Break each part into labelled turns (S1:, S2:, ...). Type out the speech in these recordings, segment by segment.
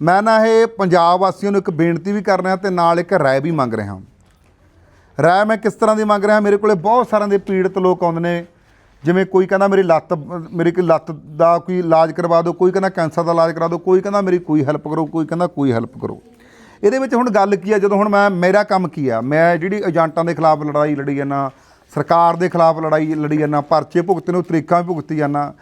S1: ਮੈਂ ਨਾ ਇਹ ਪੰਜਾਬ ਵਾਸੀਆਂ ਨੂੰ ਇੱਕ ਬੇਨਤੀ ਵੀ ਕਰ ਰਿਹਾ ਤੇ ਨਾਲ ਇੱਕ ਰਾਏ ਵੀ ਮੰਗ ਰਿਹਾ ਰਾਏ ਮੈਂ ਕਿਸ ਤਰ੍ਹਾਂ ਦੀ ਮੰਗ ਰਿਹਾ? ਮੇਰੇ ਕੋਲੇ ਬਹੁਤ ਸਾਰਿਆਂ ਦੇ ਪੀੜਤ ਲੋਕ ਆਉਂਦੇ ਨੇ। ਜਿਵੇਂ ਕੋਈ ਕਹਿੰਦਾ ਮੇਰੀ ਲੱਤ, ਮੇਰੀ ਕੋਈ ਲੱਤ ਦਾ ਕੋਈ ਇਲਾਜ ਕਰਵਾ ਦਿਓ, ਕੋਈ ਕਹਿੰਦਾ ਕੈਂਸਰ ਦਾ ਇਲਾਜ ਕਰਾ ਦਿਓ, ਕੋਈ ਕਹਿੰਦਾ ਮੇਰੀ ਕੋਈ ਹੈਲਪ ਕਰੋ, ਕੋਈ ਕਹਿੰਦਾ ਕੋਈ ਹੈਲਪ ਕਰੋ। ਇਹਦੇ ਵਿੱਚ ਹੁਣ ਗੱਲ ਕੀ ਆ? ਜਦੋਂ ਹੁਣ ਮੈਂ, ਮੇਰਾ ਕੰਮ ਕੀ ਆ? ਮੈਂ ਜਿਹੜੀ ਏਜੰਟਾਂ ਦੇ ਖਿਲਾਫ ਲੜਾਈ ਲੜੀ ਜਾਂਦਾ, ਸਰਕਾਰ ਦੇ ਖਿਲਾਫ ਲੜਾਈ ਲੜੀ ਜਾਂਦਾ, ਪਰਚੇ ਭੁਗਤਣ ਨੂੰ ਤਰੀਕਾਂ ਵੀ ਭੁਗਤੀ ਜਾਂਦਾ,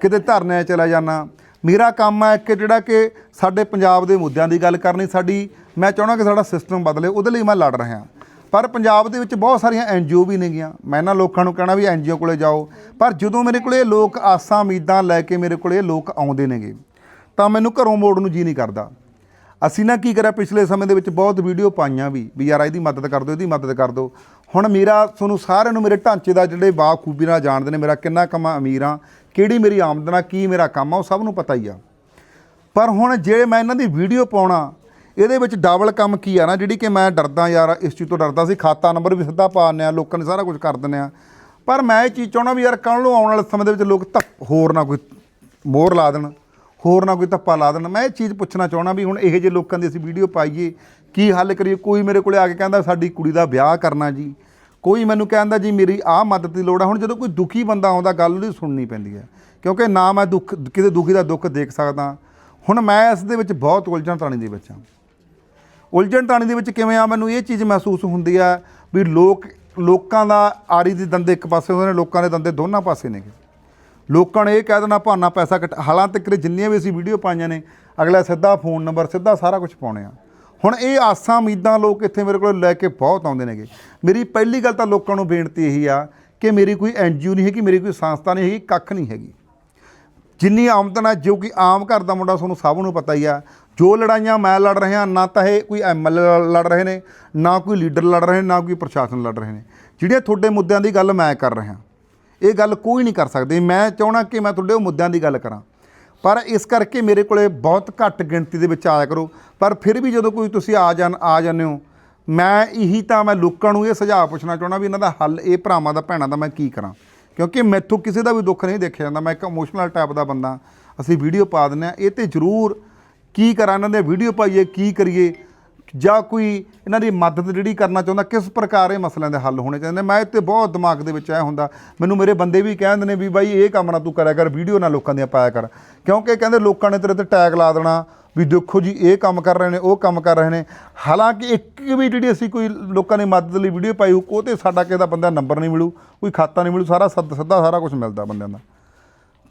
S1: ਕਿਤੇ ਧਰਨੇ ਚਲਾ ਜਾਂਦਾ ਮੇਰਾ ਕੰਮ ਹੈ ਕਿ ਜਿਹੜਾ ਕਿ ਸਾਡੇ ਪੰਜਾਬ ਦੇ ਮੁੱਦਿਆਂ ਦੀ ਗੱਲ ਕਰਨੀ, ਸਾਡੀ, ਮੈਂ ਚਾਹਣਾ ਕਿ ਸਾਡਾ ਸਿਸਟਮ ਬਦਲੇ, ਉਹਦੇ ਲਈ ਮੈਂ ਲੜ ਰਿਹਾ ਪਰ ਪੰਜਾਬ ਦੇ ਵਿੱਚ ਬਹੁਤ ਸਾਰੀਆਂ ਐਨਜੀਓ ਵੀ ਨੇਗੀਆਂ ਮੈਂ ਇਹਨਾਂ ਲੋਕਾਂ ਨੂੰ ਕਹਿਣਾ ਵੀ ਐਨਜੀਓ ਕੋਲੇ ਜਾਓ। ਪਰ ਜਦੋਂ ਮੇਰੇ ਕੋਲੇ ਇਹ ਲੋਕ ਆਸਾਂ, ਉਮੀਦਾਂ ਲੈ ਕੇ ਮੇਰੇ ਕੋਲੇ ਇਹ ਲੋਕ ਆਉਂਦੇ ਨੇਗੇ, ਤਾਂ ਮੈਨੂੰ ਘਰੋਂ ਮੋੜ ਨੂੰ ਜੀ ਨਹੀਂ ਕਰਦਾ। ਅਸੀਂ ਨਾ ਕੀ ਕਰਿਆ, ਪਿਛਲੇ ਸਮੇਂ ਦੇ ਵਿੱਚ ਬਹੁਤ ਵੀਡੀਓ ਪਾਈਆਂ ਵੀ ਵੀ ਯਾਰ ਇਹਦੀ ਮਦਦ ਕਰ ਦਿਓ, ਇਹਦੀ ਮਦਦ ਕਰ ਦਿਓ। ਹੁਣ ਮੇਰਾ, ਤੁਹਾਨੂੰ ਸਾਰਿਆਂ ਨੂੰ ਮੇਰੇ ਢਾਂਚੇ ਦਾ ਜਿਹੜੇ ਬਾਖੂਬੀ ਨਾਲ ਜਾਣਦੇ ਨੇ, ਮੇਰਾ ਕਿੰਨਾ ਕਮਾ ਅਮੀਰ ਆ ਕਿਹੜੀ ਮੇਰੀ ਆਮਦਨ ਆ, ਕੀ ਮੇਰਾ ਕੰਮ ਆ, ਉਹ ਸਭ ਨੂੰ ਪਤਾ ਹੀ ਆ। ਪਰ ਹੁਣ ਜੇ ਮੈਂ ਇਹਨਾਂ ਦੀ ਵੀਡੀਓ ਪਾਉਣਾ, ਇਹਦੇ ਵਿੱਚ ਡਬਲ ਕੰਮ ਕੀ ਆ ਨਾ, ਜਿਹੜੀ ਕਿ ਮੈਂ ਡਰਦਾ ਯਾਰ, ਇਸ ਚੀਜ਼ ਤੋਂ ਡਰਦਾ ਸੀ, ਖਾਤਾ ਨੰਬਰ ਵੀ ਸਿੱਧਾ ਪਾ ਦਿੰਦੇ ਆ, ਲੋਕਾਂ ਨੇ ਸਾਰਾ ਕੁਝ ਕਰ ਦਿੰਦੇ ਆ। ਪਰ ਮੈਂ ਇਹ ਚੀਜ਼ ਚਾਹਣਾ ਵੀ ਯਾਰ, ਕੱਲ੍ਹ ਨੂੰ ਆਉਣ ਵਾਲੇ ਸਮੇਂ ਦੇ ਵਿੱਚ ਲੋਕ ਧੱਪ, ਹੋਰ ਨਾ ਕੋਈ ਮੋਹਰ ਲਾ ਦੇਣ, ਹੋਰ ਨਾ ਕੋਈ ਧੱਪਾ ਲਾ ਦੇਣ। ਮੈਂ ਇਹ ਚੀਜ਼ ਪੁੱਛਣਾ ਚਾਹਣਾ ਵੀ ਹੁਣ ਇਹੋ ਜਿਹੇ ਲੋਕਾਂ ਦੀ ਅਸੀਂ ਵੀਡੀਓ ਪਾਈਏ, ਕੀ ਹੱਲ ਕਰੀਏ? ਕੋਈ ਮੇਰੇ ਕੋਲੇ ਆ ਕੇ ਕਹਿੰਦਾ, ਸਾਡੀ ਕੁੜੀ ਦਾ ਵਿਆਹ ਕਰਨਾ ਜੀ। ਕੋਈ ਮੈਨੂੰ ਕਹਿੰਦਾ ਜੀ ਮੇਰੀ ਆਹ ਮਦਦ ਦੀ ਲੋੜ ਆ। ਹੁਣ ਜਦੋਂ ਕੋਈ ਦੁਖੀ ਬੰਦਾ ਆਉਂਦਾ, ਗੱਲ ਉਹਦੀ ਸੁਣਨੀ ਪੈਂਦੀ ਹੈ। ਕਿਉਂਕਿ ਨਾ ਮੈਂ ਦੁੱਖ ਕਿਸੇ ਦੁਖੀ ਦਾ ਦੁੱਖ ਦੇਖ ਸਕਦਾ। ਹੁਣ ਮੈਂ ਇਸ ਦੇ ਵਿੱਚ ਬਹੁਤ ਉਲਝਣ ਤਾਣੀ ਦੇ ਵਿੱਚ ਹਾਂ। ਉਲਝਣ ਤਾਣੀ ਦੇ ਵਿੱਚ ਕਿਵੇਂ ਆ? ਮੈਨੂੰ ਇਹ ਚੀਜ਼ ਮਹਿਸੂਸ ਹੁੰਦੀ ਆ ਵੀ ਲੋਕ, ਲੋਕਾਂ ਦਾ ਆਰੀ ਦੇ ਦੰਦੇ ਇੱਕ ਪਾਸੇ ਹੁੰਦੇ ਨੇ, ਲੋਕਾਂ ਦੇ ਦੰਦੇ ਦੋਨਾਂ ਪਾਸੇ ਨੇਗੇ। ਲੋਕਾਂ ਨੇ ਇਹ ਕਹਿ ਦੇਣਾ ਭਾਨਾ ਪੈਸਾ ਕੱਟ ਹਾਲਾਂਕਿ ਤੱਕ ਜਿੰਨੀਆਂ ਵੀ ਅਸੀਂ ਵੀਡੀਓ ਪਾਈਆਂ ਨੇ, ਅਗਲਾ ਸਿੱਧਾ ਫੋਨ ਨੰਬਰ, ਸਿੱਧਾ ਸਾਰਾ ਕੁਝ ਪਾਉਣੇ ਆ। ਹੁਣ ਇਹ ਆਸਾਂ ਉਮੀਦਾਂ ਲੋਕ ਇੱਥੇ ਮੇਰੇ ਕੋਲ ਲੈ ਕੇ ਬਹੁਤ ਆਉਂਦੇ ਨੇਗੇ। ਮੇਰੀ ਪਹਿਲੀ ਗੱਲ ਤਾਂ ਲੋਕਾਂ ਨੂੰ ਬੇਨਤੀ ਇਹੀ ਆ ਕਿ ਮੇਰੀ ਕੋਈ ਐਨਜੀਓ ਨਹੀਂ ਹੈਗੀ, ਮੇਰੀ ਕੋਈ ਸੰਸਥਾ ਨਹੀਂ ਹੈਗੀ, ਕੱਖ ਨਹੀਂ ਹੈਗੀ। ਜਿੰਨੀ ਆਮਦਨ ਹੈ ਜੋ ਕਿ ਆਮ ਘਰ ਦਾ ਮੁੰਡਾ ਤੁਹਾਨੂੰ ਸਭ ਨੂੰ ਪਤਾ ਹੀ ਆ, ਜੋ ਲੜਾਈਆਂ ਮੈਂ ਲੜ ਰਿਹਾ, ਨਾ ਤਾਂ ਇਹ ਕੋਈ ਐਮਐਲਏ ਲੜ ਰਹੇ ਨੇ, ਨਾ ਕੋਈ ਲੀਡਰ ਲੜ ਰਹੇ ਨੇ, ਨਾ ਕੋਈ ਪ੍ਰਸ਼ਾਸਨ ਲੜ ਰਹੇ ਨੇ। ਜਿਹੜੀਆਂ ਤੁਹਾਡੇ ਮੁੱਦਿਆਂ ਦੀ ਗੱਲ ਮੈਂ ਕਰ ਰਿਹਾ, ਇਹ ਗੱਲ ਕੋਈ ਨਹੀਂ ਕਰ ਸਕਦੇ। ਮੈਂ ਚਾਹਣਾ ਕਿ ਮੈਂ ਤੁਹਾਡੇ ਉਹ ਮੁੱਦਿਆਂ ਦੀ ਗੱਲ ਕਰਾਂ। ਪਰ ਇਸ ਕਰਕੇ ਮੇਰੇ ਕੋਲੇ ਬਹੁਤ ਘੱਟ ਗਿਣਤੀ ਦੇ ਵਿੱਚ ਆਇਆ ਕਰੋ। ਪਰ ਫਿਰ ਵੀ ਜਦੋਂ ਕੋਈ ਤੁਸੀਂ ਆ ਜਾਣ, ਆ ਜਾਂਦੇ ਹੋ, ਮੈਂ ਇਹੀ ਤਾਂ ਮੈਂ ਲੋਕਾਂ ਨੂੰ ਇਹ ਸੁਝਾਅ ਪੁੱਛਣਾ ਚਾਹਣਾ ਵੀ ਇਹਨਾਂ ਦਾ ਹੱਲ, ਇਹ ਭਰਾਵਾਂ ਦਾ, ਭੈਣਾਂ ਦਾ ਮੈਂ ਕੀ ਕਰਾਂ? ਕਿਉਂਕਿ ਮੈਥੋਂ ਕਿਸੇ ਦਾ ਵੀ ਦੁੱਖ ਨਹੀਂ ਦੇਖਿਆ ਜਾਂਦਾ। ਮੈਂ ਇੱਕ ਇਮੋਸ਼ਨਲ ਟਾਈਪ ਦਾ ਬੰਦਾ। ਅਸੀਂ ਵੀਡੀਓ ਪਾ ਦਿੰਦੇ ਆ ਇਹ ਤੇ ਜ਼ਰੂਰ ਕੀ ਕਰਾਂ ਇਹਨਾਂ ਦੇ? ਵੀਡੀਓ ਪਾਈਏ, ਕੀ ਕਰੀਏ? ਜਾਂ ਕੋਈ ਇਹਨਾਂ ਦੀ ਮਦਦ ਜਿਹੜੀ ਕਰਨਾ ਚਾਹੁੰਦਾ, ਕਿਸ ਪ੍ਰਕਾਰ ਇਹ ਮਸਲਿਆਂ ਦੇ ਹੱਲ ਹੋਣੇ ਚਾਹੀਦੇ ਨੇ? ਮੈਂ ਇੱਥੇ ਬਹੁਤ ਦਿਮਾਗ ਦੇ ਵਿੱਚ ਆਇਆ ਹੁੰਦਾ, ਮੈਨੂੰ ਮੇਰੇ ਬੰਦੇ ਵੀ ਕਹਿੰਦੇ ਨੇ ਵੀ ਬਾਈ ਇਹ ਕੰਮ ਨਾ ਤੂੰ ਕਰਿਆ ਕਰ, ਵੀਡੀਓ ਨਾ ਲੋਕਾਂ ਦੀਆਂ ਪਾਇਆ ਕਰ। ਕਿਉਂਕਿ ਕਹਿੰਦੇ ਲੋਕਾਂ ਨੇ ਤੇਰੇ ਤੇ ਟੈਗ ਲਾ ਦੇਣਾ ਵੀ ਦੇਖੋ ਜੀ, ਇਹ ਕੰਮ ਕਰ ਰਹੇ ਨੇ, ਉਹ ਕੰਮ ਕਰ ਰਹੇ ਨੇ। ਹਾਲਾਂਕਿ ਇੱਕ ਵੀ ਜਿਹੜੀ ਅਸੀਂ ਕੋਈ ਲੋਕਾਂ ਨੇ ਮਦਦ ਲਈ ਵੀਡੀਓ ਪਾਈ ਉਹ ਤੇ ਸਾਡਾ ਕਿਸੇ ਦਾ ਬੰਦਾ ਨੰਬਰ ਨਹੀਂ ਮਿਲੂ, ਕੋਈ ਖਾਤਾ ਨਹੀਂ ਮਿਲੂ, ਸਾਰਾ ਸੱਦ- ਸਿੱਧਾ ਸਾਰਾ ਕੁਝ ਮਿਲਦਾ ਬੰਦਿਆਂ ਦਾ।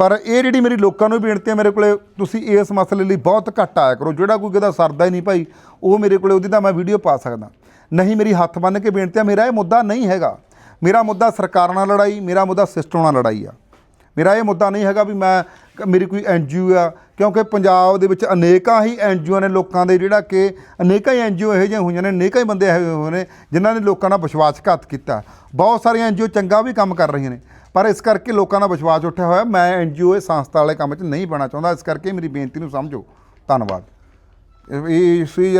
S1: ਪਰ ਇਹ ਜਿਹੜੀ ਮੇਰੀ ਲੋਕਾਂ ਨੂੰ ਬੇਨਤੀ ਹੈ ਮੇਰੇ ਕੋਲੇ ਤੁਸੀਂ ਇਸ ਮਸਲੇ ਲਈ ਬਹੁਤ ਘੱਟ ਆਇਆ ਕਰੋ। ਜਿਹੜਾ ਕੋਈ ਕਿਹਦਾ ਸਰਦਾ ਹੀ ਨਹੀਂ ਭਾਈ, ਉਹ ਮੇਰੇ ਕੋਲੇ ਉਹਦੀ ਤਾਂ ਮੈਂ ਵੀਡੀਓ ਪਾ ਸਕਦਾ। ਨਹੀਂ, ਮੇਰੀ ਹੱਥ ਬੰਨ੍ਹ ਕੇ ਬੇਨਤੀ ਹੈ ਮੇਰਾ ਇਹ ਮੁੱਦਾ ਨਹੀਂ ਹੈਗਾ। ਮੇਰਾ ਮੁੱਦਾ ਸਰਕਾਰਾਂ ਨਾਲ ਲੜਾਈ, ਮੇਰਾ ਮੁੱਦਾ ਸਿਸਟਮ ਨਾਲ ਲੜਾਈ ਆ। ਮੇਰਾ ਇਹ ਮੁੱਦਾ ਨਹੀਂ ਹੈਗਾ ਵੀ ਮੈਂ ਮੇਰੀ ਕੋਈ ਐਨਜੀਓ ਆ, ਕਿਉਂਕਿ ਪੰਜਾਬ ਦੇ ਵਿੱਚ ਅਨੇਕਾਂ ਹੀ ਐਨਜੀਓ ਨੇ ਲੋਕਾਂ ਦੇ ਜਿਹੜਾ ਕਿ ਅਨੇਕਾਂ ਹੀ ਐਨਜੀਓ ਇਹੋ ਜਿਹੇ ਹੋਈਆਂ ਨੇ, ਅਨੇਕਾਂ ਹੀ ਬੰਦੇ ਇਹੋ ਹੋਏ ਨੇ, ਜਿਨ੍ਹਾਂ ਨੇ ਲੋਕਾਂ ਨਾਲ ਵਿਸ਼ਵਾਸਘਾਤ ਕੀਤਾ। ਬਹੁਤ ਸਾਰੀਆਂ ਐਨਜੀਓ ਚੰਗਾ ਵੀ ਕੰਮ ਕਰ ਰਹੀਆਂ ਨੇ, ਪਰ ਇਸ ਕਰਕੇ ਲੋਕਾਂ ਦਾ ਵਿਸ਼ਵਾਸ ਉੱਠਿਆ ਹੋਇਆ, ਮੈਂ ਐਨਜੀਓ ਇਹ ਸੰਸਥਾ ਵਾਲੇ ਕੰਮ 'ਚ ਨਹੀਂ ਪੈਣਾ ਚਾਹੁੰਦਾ, ਇਸ ਕਰਕੇ ਮੇਰੀ ਬੇਨਤੀ ਨੂੰ ਸਮਝੋ। ਧੰਨਵਾਦ। ਇਹ ਸੀ